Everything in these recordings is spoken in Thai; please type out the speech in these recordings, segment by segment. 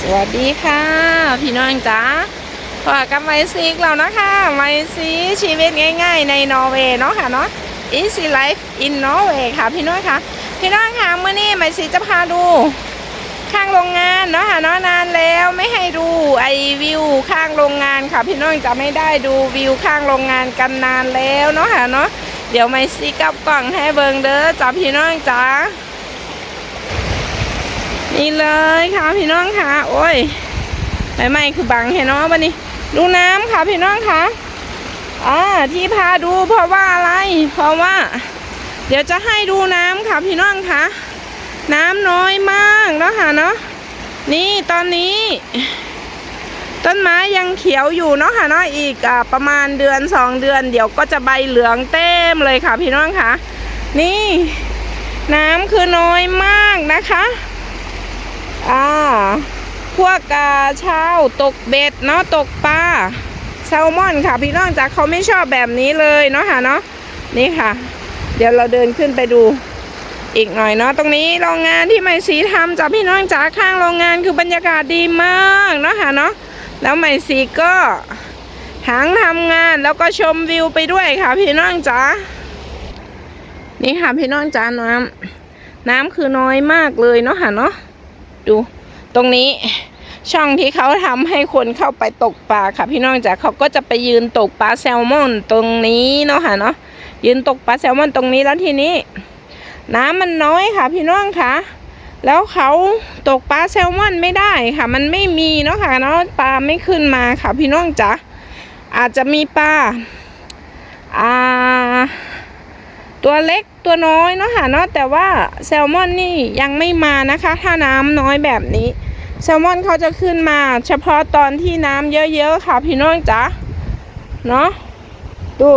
สวัสดีค่ะ พี่น้องจ๋าพบกับไมซีกแล้วนะคะไมซีชีวิตง่าย ๆ ในนอร์เวย์เนาะค่ะเนาะ Easy Life in Norway ค่ะพี่น้องค่ะ พี่น้องค่ะเมื่อนี้ไมซีจะพาดูข้างโรงงานเนาะค่ะเนาะนานแล้วไม่ให้ดูไอวิวข้างโรงงานค่ะ พี่น้องจะไม่ได้ดูวิวข้างโรงงานกันนานแล้วเนาะค่ะเนาะเดี๋ยวไมซีกับกล่องให้เบิงเด้อจ้าพี่น้องจ๋า นี่เลยค่ะพี่น้องค่ะโอ้ยใบไม้คือบังเห็นเนาะวันนี้ ดูน้ำค่ะพี่น้องค่ะอ่าที่พาดูเพราะว่าอะไร เพราะว่า เดี๋ยวจะให้ดูน้ำค่ะพี่น้องค่ะน้ำน้อยมากเนาะค่ะเนาะนี่ตอนนี้ ต้นไม้ยังเขียวอยู่เนาะค่ะเนาะอีกอประมาณเดือนสองเดือน เดี๋ยวก็จะใบเหลืองเต็มเลยค่ะพี่น้องค่ะ นี่ น้ำคือน้อยมากนะคะ อ่าพวกอ่าชาวตกเบ็ดเนาะตกปลาแซลมอนค่ะพี่น้องจากเขาไม่ชอบแบบนี้เลยเนาะค่ะเนาะนี่ค่ะ เดี๋ยวเราเดินขึ้นไปดูอีกหน่อยเนาะตรงนี้โรงงานที่ไม่สีทำจากพี่น้องจากข้างโรงงานคือบรรยากาศดีมากเนาะค่ะเนาะแล้วไม่สีก็หางทำงานแล้วก็ชมวิวไปด้วยค่ะพี่น้องจ๋านี่ค่ะพี่น้องจ๋าน้ำน้ำคือน้อยมากเลยเนาะค่ะเนาะ ดู ตรงนี้ช่องที่เขาทำให้คนเข้าไปตกปลาค่ะ พี่น้องจ๋าเขาก็จะไปยืนตกปลาแซลมอนตรงนี้เนาะค่ะเนาะยืนตกปลาแซลมอนตรงนี้แล้วทีนี้ น้ำมันน้อยค่ะ พี่น้องค่ะแล้วเขาตกปลาแซลมอนไม่ได้ค่ะ มันไม่มีเนาะค่ะเนาะปลาไม่ขึ้นมาค่ะ พี่น้องจ๋าอาจจะมีปลาอ่า ตัวเล็กตัวน้อยเนาะค่ะเนาะแต่ว่าแซลมอนนี่ยังไม่มานะคะ ถ้าน้ำน้อยแบบนี้ แซลมอนเขาจะขึ้นมา เฉพาะตอนที่น้ำเยอะๆค่ะพี่น้องจ๋าเนาะดู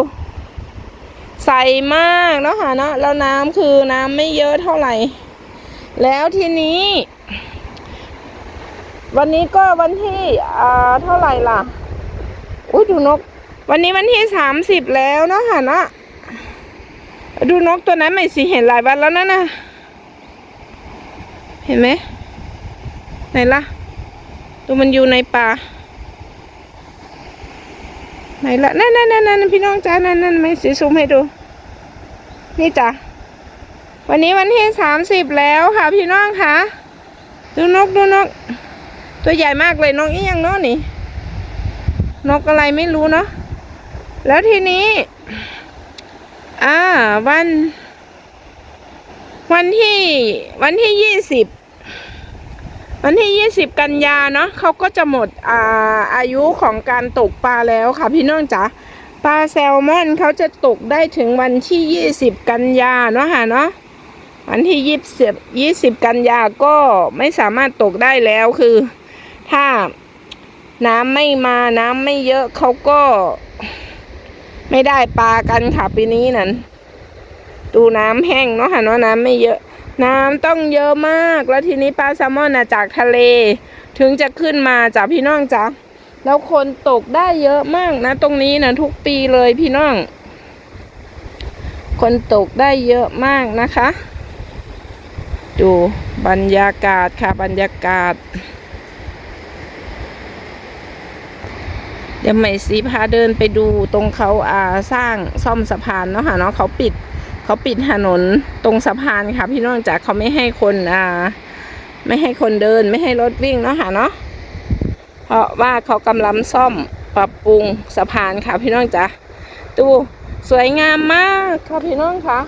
ใสมากเนาะค่ะเนาะแล้วน้ำคือน้ำไม่เยอะเท่าไหร่ แล้วทีนี้ วันนี้ก็วันที่อ่าเท่าไหร่ล่ะอุ้ยดูนก วันนี้วันที่สามสิบแล้วเนาะค่ะเนาะ ดูนกตัวนั้นไม่สิเห็นหลายวันแล้วนะนะเห็นไหมไหนล่ะดูมันอยู่ในป่าไหนล่ะนั่นนั่นนั่นนั่นพี่น้องจ้านั่นนั่นไม่สิซูมให้ดู นี่จ้ะวันนี้วันที่สามสิบแล้วค่ะพี่น้องค่ะดูนกดูนก ตัวใหญ่มากเลยนกอีหยังเนาะนี่ นกอะไรไม่รู้เนาะแล้วทีนี้ อ่า วัน วันที่ วันที่ยี่สิบวันที่ยี่สิบกันยาเนาะเขาก็จะหมดอ่าอายุของการตกปลาแล้วค่ะ พี่น้องจ๋าปลาแซลมอนเขาจะตกได้ถึงวันที่ยี่สิบกันยาเนาะค่ะเนาะวันที่ยี่สิบยี่สิบกันยาก็ไม่สามารถตกได้แล้วคือ ถ้าน้ำไม่มาน้ำไม่เยอะเขาก็ ไม่ได้ปลากันค่ะปีนี้นั่นดูน้ำแห้งเนาะค่ะเนาะน้ำไม่เยอะ น้ำต้องเยอะมาก แล้วทีนี้ปลาแซลมอนนะจากทะเล ถึงจะขึ้นมาจากพี่น้องจ้ะแล้วคนตกได้เยอะมากนะ ตรงนี้นะทุกปีเลยพี่น้อง คนตกได้เยอะมากนะคะ ดูบรรยากาศค่ะบรรยากาศ เดี๋ยวใหม่สีพาเดินไปดูตรงเขาอ่าสร้างซ่อมสะพานเนาะค่ะเนาะเขาปิดเขาปิดถนนตรงสะพานค่ะ พี่น้องจากเขาไม่ให้คนอ่า ไม่ให้คนเดินไม่ให้รถวิ่งเนาะค่ะเนาะเพราะว่าเขากำลังซ่อมปรับปรุงสะพานค่ะ พี่น้องจ๋าดูสวยงามมากค่ะพี่น้องค่ะ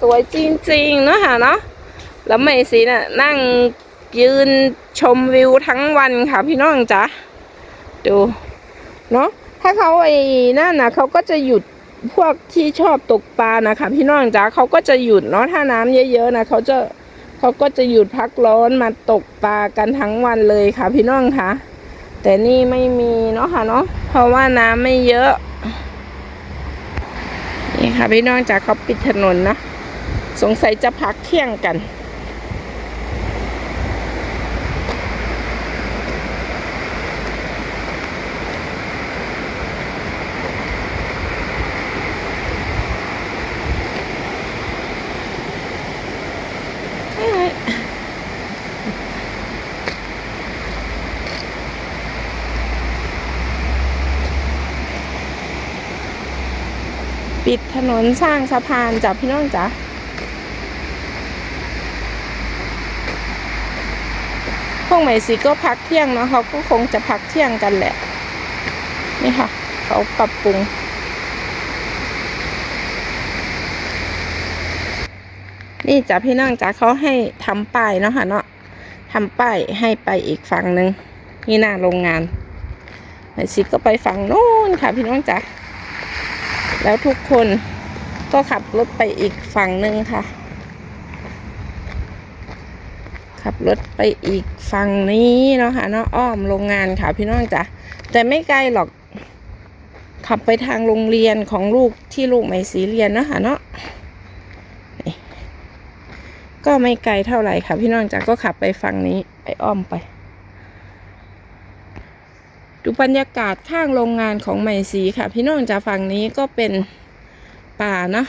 สวยจริงๆเนาะค่ะเนาะแล้วใหม่สีน่ะนั่งยืนชมวิวทั้งวันค่ะพี่น้องจ๋าดู เนาะถ้าเขาไอ้นั่นนะเขาก็จะหยุดพวกที่ชอบตกปลานะคะพี่น้องจ๋าเขาก็จะหยุดเนาะถ้าน้ำเยอะๆนะเขาจะเขาก็จะหยุดพักร้อนมาตกปลากันทั้งวันเลยค่ะ พี่น้องคะแต่นี่ไม่มีเนาะค่ะเนาะเพราะว่าน้ำไม่เยอะนี่ค่ะพี่น้องจ๋าเขาปิดถนนนะสงสัยจะพักเที่ยงกัน ปิดถนนสร้างสะพานจ้ะพี่น้องจ๋าพวกใหม่สีก็พักเที่ยงเนาะเขาก็คงจะพักเที่ยงกันแหละ นี่ค่ะ เขาปรับปรุงนี่จ้ะพี่น้องจ๋าเขาให้ทำป้ายเนาะค่ะเนาะทำป้ายให้ไปอีกฝั่งหนึ่งนี่หน้าโรงงานไหนสิก็ไปฝั่งโน้นค่ะพี่น้องจ๋า แล้วทุกคนก็ขับรถไปอีกฝั่งหนึ่งค่ะ ขับรถไปอีกฝั่งนี้เนาะค่ะเนาะอ้อมโรงงานค่ะพี่น้องจ๋าแต่ไม่ไกลหรอก ขับไปทางโรงเรียนของลูกที่ลูกไม่สีเรียนเนาะค่ะเนาะก็ไม่ไกลเท่าไหร่ค่ะพี่น้องจ๋าก็ขับไปฝั่งนี้ไปอ้อมไป ดูบรรยากาศข้างโรงงานของไหมสีค่ะ พี่น้องจ๋าฝั่งนี้ก็เป็นป่าเนาะ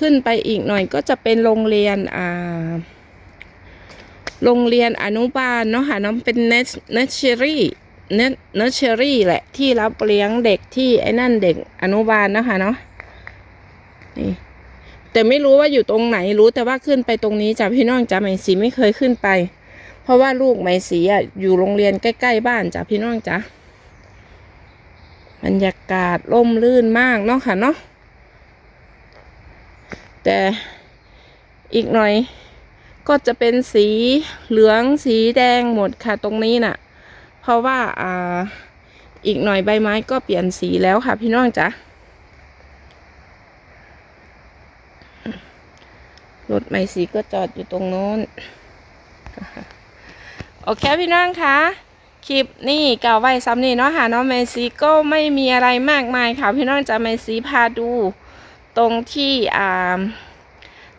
ขึ้นไปอีกหน่อยก็จะเป็นโรงเรียนอ่าโรงเรียนอนุบาลเนาะค่ะน้องเป็นเนเนเชอรี่เนเนเชอรี่แหละที่รับเลี้ยงเด็กที่ไอ้นั่นเด็กอนุบาลนะคะเนาะนี่แต่ไม่รู้ว่าอยู่ตรงไหนรู้แต่ว่าขึ้นไปตรงนี้จ้ะพี่น้องจ้ะไหมสีไม่เคยขึ้นไป เพราะว่าลูกไหมสีอะอยู่โรงเรียนใกล้ๆบ้านจ้ะพี่น้องจ้ะ บรรยากาศร่มรื่นมากเนาะค่ะเนาะแต่อีกหน่อยก็จะเป็นสีเหลืองสีแดงหมดค่ะตรงนี้น่ะ เพราะว่าอ่าอีกหน่อยใบไม้ก็เปลี่ยนสีแล้วค่ะพี่น้องจ้ะรถไมสีก็จอดอยู่ตรงโน้น โอเคพี่น้องคะ คลิปนี่เก่าไว้ซ้ำนี่เนาะค่ะเนาะไมซีก็ไม่มีอะไรมากมายค่ะพี่น้องจะไมซีพาดูตรงที่อ่า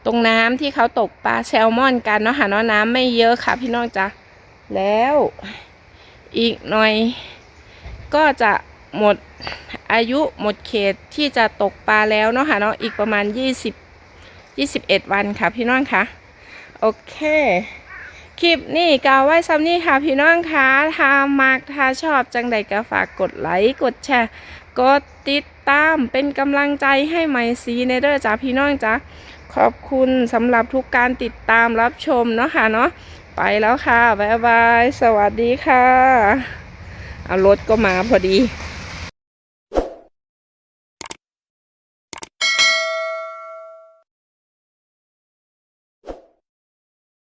ตรงน้ำที่เขาตกปลาแซลมอนกันเนาะค่ะเนาะน้ำไม่เยอะค่ะ พี่น้องจ้ะแล้วอีกหน่อย ก็จะหมดอายุหมดเขตที่จะตกปลาแล้วเนาะค่ะเนาะอีกประมาณ 20 21 วันค่ะพี่น้องคะโอเค คลิปนี่กาวไว้ซ้ำนี่ค่ะพี่น้องคะถ้ามากถ้าชอบจังใดก็ฝากกดไลค์กดแชร์ กดติดตามเป็นกำลังใจให้ไมซีเนเดอร์จ้าพี่น้องจ้าขอบคุณสำหรับทุกการติดตามรับชมเนาะค่ะเนาะไปแล้วค่ะ บ๊ายบาย สวัสดีค่ะ เอารถก็มาพอดี